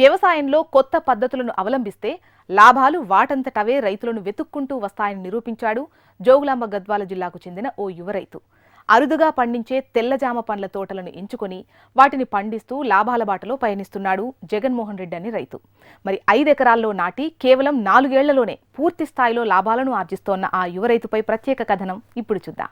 వ్యవసాయంలో కొత్త పద్ధతులను అవలంబిస్తే లాభాలు వాటంతటవే రైతులను వెతుక్కుంటూ వస్తాయని నిరూపించాడు జోగులాంబ గద్వాల జిల్లాకు చెందిన ఓ యువ రైతు. అరుదుగా పండించే తెల్లజామ పండ్ల తోటలను ఎంచుకొని వాటిని పండిస్తూ లాభాల బాటలో పయనిస్తున్నాడు జగన్మోహన్ రెడ్డి అని రైతు. మరి ఐదెకరాల్లో నాటి కేవలం నాలుగేళ్ళలోనే పూర్తి స్థాయిలో లాభాలను ఆర్జిస్తోన్న ఆ యువ రైతుపై ప్రత్యేక కథనం ఇప్పుడు చూద్దాం.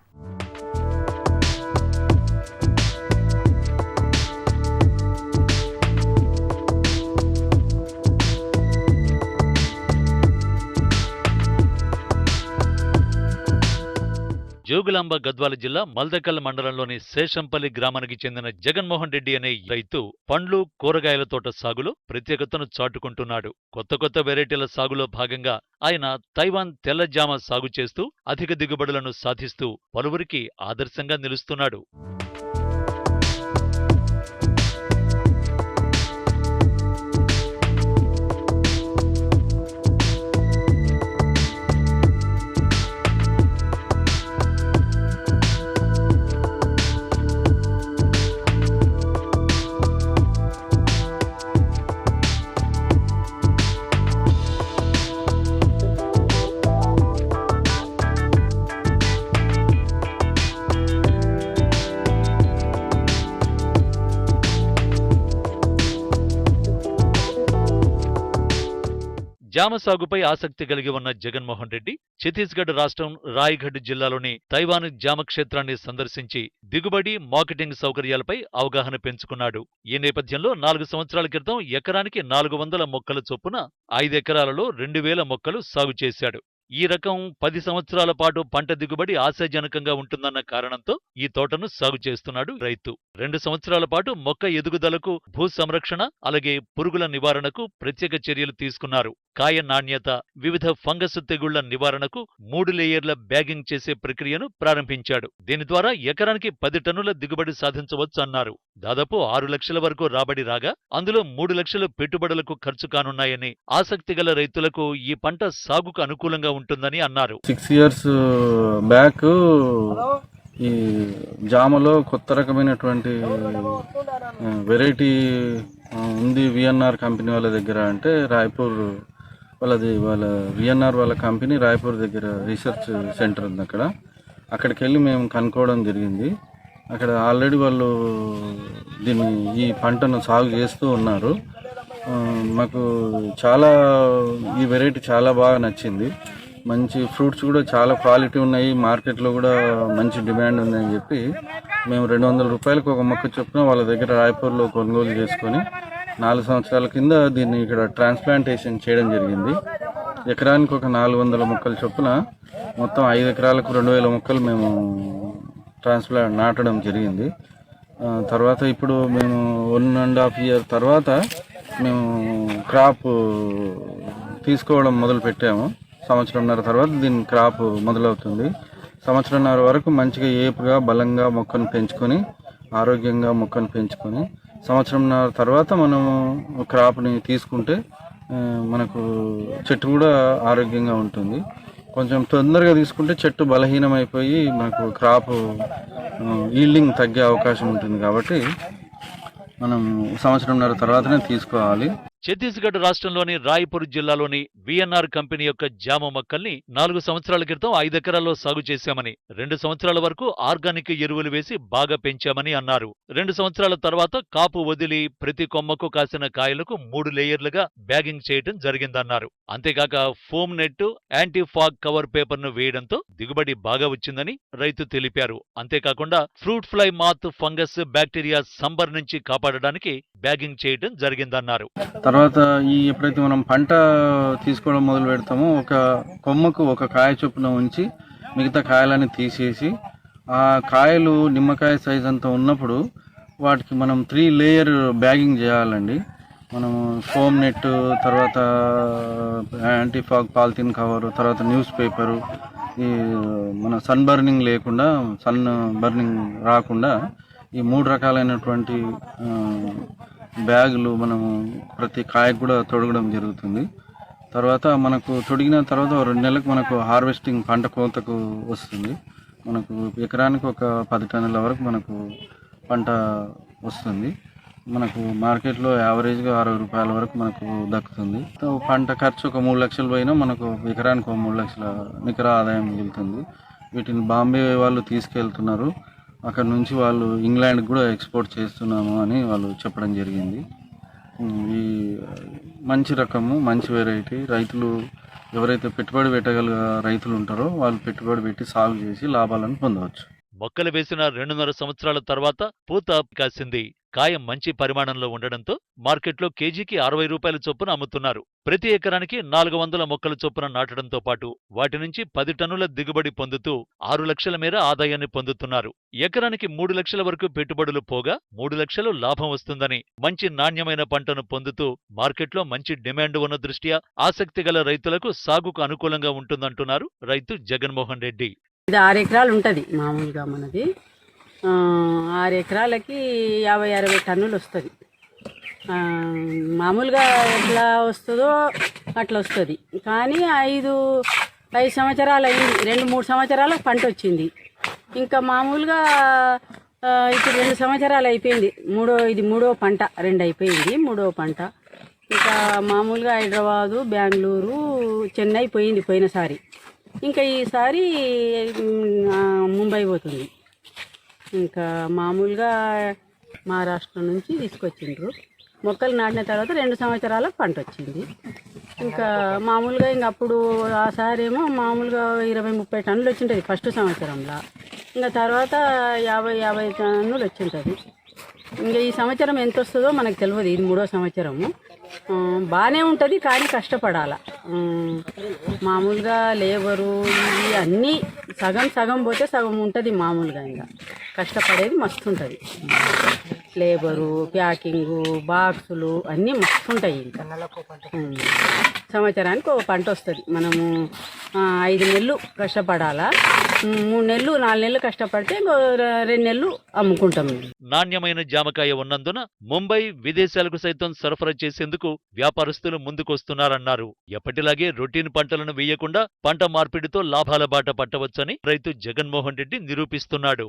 జోగులాంబ గద్వాల జిల్లా మల్దకల్ మండలంలోని శేషంపల్లి గ్రామానికి చెందిన జగన్మోహన్ రెడ్డి అనే రైతు పండ్లు కూరగాయల తోట సాగులో ప్రత్యేకతను చాటుకుంటున్నాడు. కొత్త కొత్త వెరైటీల సాగులో భాగంగా ఆయన తైవాన్ తెల్ల జామ సాగు చేస్తూ అధిక దిగుబడులను సాధిస్తూ పలువురికి ఆదర్శంగా నిలుస్తున్నాడు. జామ సాగుపై ఆసక్తి కలిగి ఉన్న జగన్మోహన్ రెడ్డి ఛత్తీస్గఢ్ రాష్ట్రం రాయ్గఢ్ జిల్లాలోని తైవాన్ జామ క్షేత్రాన్ని సందర్శించి దిగుబడి మార్కెటింగ్ సౌకర్యాలపై అవగాహన పెంచుకున్నాడు. ఈ నేపథ్యంలో నాలుగు సంవత్సరాల క్రితం ఎకరానికి నాలుగు వందల మొక్కల చొప్పున ఐదెకరాలలో రెండు వేల మొక్కలు సాగు చేశాడు. ఈ రకం పది సంవత్సరాల పాటు పంట దిగుబడి ఆశాజనకంగా ఉంటుందన్న కారణంతో ఈ తోటను సాగు చేస్తున్నాడు రైతు. రెండు సంవత్సరాల పాటు మొక్క ఎదుగుదలకు భూ సంరక్షణ అలాగే పురుగుల నివారణకు ప్రత్యేక చర్యలు తీసుకున్నారు. కాయ నాణ్యత వివిధ ఫంగస్ తెగుళ్ళ నివారణకు మూడు లేయర్ల బ్యాగింగ్ చేసే ప్రక్రియను ప్రారంభించాడు. దీని ద్వారా ఎకరానికి పది టన్నుల దిగుబడి సాధించవచ్చు అన్నారు. దాదాపు ఆరు లక్షల వరకు రాబడి రాగా అందులో మూడు లక్షల పెట్టుబడులకు ఖర్చు కానున్నాయని ఆసక్తి గల రైతులకు ఈ పంట సాగుకు అనుకూలంగా ఉంటుందని అన్నారు. సిక్స్ ఇయర్స్ బ్యాక్ ఈ జామలో కొత్త రకమైనటువంటి uh, వెరైటీ uh, ఉంది విఎన్ఆర్ కంపెనీ వాళ్ళ దగ్గర అంటే రాయ్పూర్ వాళ్ళది వాళ్ళ విఎన్ఆర్ వాళ్ళ కంపెనీ రాయ్పూర్ దగ్గర రీసెర్చ్ సెంటర్ ఉంది అక్కడ. అక్కడికి వెళ్ళి మేము కనుక్కోవడం జరిగింది. అక్కడ ఆల్రెడీ వాళ్ళు దీన్ని ఈ పంటను సాగు చేస్తూ ఉన్నారు. Uh, మాకు చాలా ఈ వెరైటీ చాలా బాగా నచ్చింది. మంచి ఫ్రూట్స్ కూడా చాలా క్వాలిటీ ఉన్నాయి. మార్కెట్లో కూడా మంచి డిమాండ్ ఉందని చెప్పి మేము రెండు వందల రూపాయలకు ఒక మొక్క చొప్పున వాళ్ళ దగ్గర రాయపూర్లో కొనుగోలు చేసుకొని నాలుగు సంవత్సరాల కింద దీన్ని ఇక్కడ ట్రాన్స్ప్లాంటేషన్ చేయడం జరిగింది. ఎకరానికి ఒక నాలుగు వందల మొక్కల చొప్పున మొత్తం ఐదు ఎకరాలకు రెండు వేల మొక్కలు మేము ట్రాన్స్ప్లాంట్ నాటడం జరిగింది. తర్వాత ఇప్పుడు మేము వన్ అండ్ హాఫ్ ఇయర్ తర్వాత మేము క్రాప్ తీసుకోవడం మొదలు పెట్టాము సంవత్సరంన్నర తర్వాత దీని క్రాప్ మొదలవుతుంది. సంవత్సరంన్నర వరకు మంచిగా ఏపుగా బలంగా మొక్కను పెంచుకొని ఆరోగ్యంగా మొక్కను పెంచుకొని సంవత్సరంన్నర తర్వాత మనము క్రాప్ని తీసుకుంటే మనకు చెట్టు కూడా ఆరోగ్యంగా ఉంటుంది. కొంచెం తొందరగా తీసుకుంటే చెట్టు బలహీనమైపోయి మనకు క్రాప్ ఈల్డింగ్ తగ్గే అవకాశం ఉంటుంది కాబట్టి మనం సంవత్సరంన్నర తర్వాతనే తీసుకోవాలి. ఛత్తీస్గఢ్ రాష్ట్రంలోని రాయ్పూర్ జిల్లాలోని విఎన్ఆర్ కంపెనీ యొక్క జామ మొక్కల్ని నాలుగు సంవత్సరాల క్రితం ఐదెకరాల్లో సాగు చేశామని రెండు సంవత్సరాల వరకు ఆర్గానిక్ ఎరువులు వేసి బాగా పెంచామని అన్నారు. రెండు సంవత్సరాల తర్వాత కాపు వదిలి ప్రతి కొమ్మకు కాసిన కాయలకు మూడు లేయర్లుగా బ్యాగింగ్ చేయడం జరిగిందన్నారు. అంతేకాక foam net anti fog cover పేపర్ను వేయడంతో దిగుబడి బాగా వచ్చిందని రైతు తెలిపారు. అంతేకాకుండా fruit fly moth fungus bacteria sunburn నుంచి కాపాడడానికి బ్యాగింగ్ చేయడం జరిగిందన్నారు. తర్వాత ఈ ఎప్పుడైతే మనం పంట తీసుకోవడం మొదలు పెడతామో ఒక కొమ్మకు ఒక కాయ చొప్పున ఉంచి మిగతా కాయలని తీసేసి ఆ కాయలు నిమ్మకాయ సైజ్ అంతా ఉన్నప్పుడు వాటికి మనం త్రీ లేయర్ బ్యాగింగ్ చేయాలండి. మనం ఫోమ్ నెట్ తర్వాత యాంటీఫాగ్ పాలిథిన్ కవరు తర్వాత న్యూస్ పేపరు ఈ మన సన్ బర్నింగ్ లేకుండా సన్ బర్నింగ్ రాకుండా ఈ మూడు రకాలైనటువంటి బ్యాగులు మనము ప్రతి కాయకు కూడా తొడగడం జరుగుతుంది. తర్వాత మనకు తొడిగిన తర్వాత రెండు నెలలకు మనకు హార్వెస్టింగ్ పంట కోతకు వస్తుంది. మనకు ఎకరానికి ఒక పది టన్నుల వరకు మనకు పంట వస్తుంది. మనకు మార్కెట్లో యావరేజ్గా అరవై రూపాయల వరకు మనకు దక్కుతుంది. పంట ఖర్చు ఒక మూడు లక్షలు పోయినా మనకు ఎకరానికి ఒక మూడు లక్షల నికర ఆదాయం మిగులుతుంది. వీటిని బాంబే వాళ్ళు తీసుకెళ్తున్నారు. అక్కడ నుంచి వాళ్ళు ఇంగ్లాండ్కి కూడా ఎక్స్పోర్ట్ చేస్తున్నాము అని వాళ్ళు చెప్పడం జరిగింది. ఈ మంచి రకము మంచి వెరైటీ రైతులు ఎవరైతే పెట్టుబడి పెట్టగల రైతులు ఉంటారో వాళ్ళు పెట్టుబడి పెట్టి సాగు చేసి లాభాలను పొందవచ్చు. మొక్కలు వేసిన రెండున్నర సంవత్సరాల తర్వాత పూత కాసింది. కాయం మంచి పరిమాణంలో ఉండడంతో మార్కెట్లో కేజీకి అరవై రూపాయల చొప్పున అమ్ముతున్నారు. ప్రతి ఎకరానికి నాలుగు వందల మొక్కల చొప్పున నాటడంతో పాటు వాటి నుంచి పది టన్నుల దిగుబడి పొందుతూ ఆరు లక్షల మేర ఆదాయాన్ని పొందుతున్నారు. ఎకరానికి మూడు లక్షల వరకు పెట్టుబడులు పోగా మూడు లక్షలు లాభం వస్తుందని మంచి నాణ్యమైన పంటను పొందుతూ మార్కెట్లో మంచి డిమాండ్ ఉన్న దృష్ట్యా ఆసక్తి గల రైతులకు సాగుకు అనుకూలంగా ఉంటుందంటున్నారు రైతు జగన్మోహన్ రెడ్డి. ఇది ఆరు ఎకరాలు ఉంటుంది మామూలుగా మనది. ఆరు ఎకరాలకి యాభై అరవై టన్నులు వస్తుంది. మామూలుగా ఎట్లా వస్తుందో అట్లా వస్తుంది. కానీ ఐదు ఐదు సంవత్సరాలు అయింది రెండు మూడు సంవత్సరాలకు పంట వచ్చింది. ఇంకా మామూలుగా ఇప్పుడు రెండు సంవత్సరాలు అయిపోయింది. మూడో ఇది మూడో పంట రెండు అయిపోయింది మూడో పంట. ఇంకా మామూలుగా హైదరాబాదు బెంగళూరు చెన్నై పోయింది పోయినసారి. ఇంకా ఈసారి ముంబై పోతుంది. ఇంకా మామూలుగా మహారాష్ట్ర నుంచి తీసుకొచ్చిండ్రు. మొక్కలు నాటిన తర్వాత రెండు సంవత్సరాలకు పంట వచ్చింది. ఇంకా మామూలుగా ఇంక అప్పుడు ఆ సారి ఏమో మామూలుగా ఇరవై ముప్పై టన్నులు వచ్చింటుంది ఫస్ట్ సంవత్సరంలో. ఇంకా తర్వాత యాభై యాభై టన్నులు వచ్చింటుంది. ఇంకా ఈ సంవత్సరం ఎంత వస్తుందో మనకు తెలియదు. ఇది మూడో సంవత్సరము. బాగానే ఉంటుంది కానీ కష్టపడాల. మామూలుగా లేబరు ఇవి అన్నీ సగం సగం పోతే సగం ఉంటుంది మామూలుగా ఇంకా. కష్టపడేది మస్తు ఉంటుంది. లేబరు ప్యాకింగు బాక్సులు అన్నీ మస్తు ఉంటాయి ఇంకా. సంవత్సరానికి ఒక పంట వస్తుంది. మనము ఐదు నెలలు కష్టపడాలా? మూడు నెలలు నాలుగు నెలలు కష్టపడితే రెండు నెలలు అమ్ముకుంటాం మేము. నాణ్యమైన జామకాయ ఉన్నందున ముంబై విదేశాలకు సైతం సరఫరా చేసేందుకు వ్యాపారస్తులు ముందుకొస్తున్నారన్నారు. ఎప్పటిలాగే రొటీన్ పంటలను వేయకుండా పంట మార్పిడితో లాభాల బాట పట్టవచ్చని రైతు జగన్మోహన్ రెడ్డి నిరూపిస్తున్నాడు.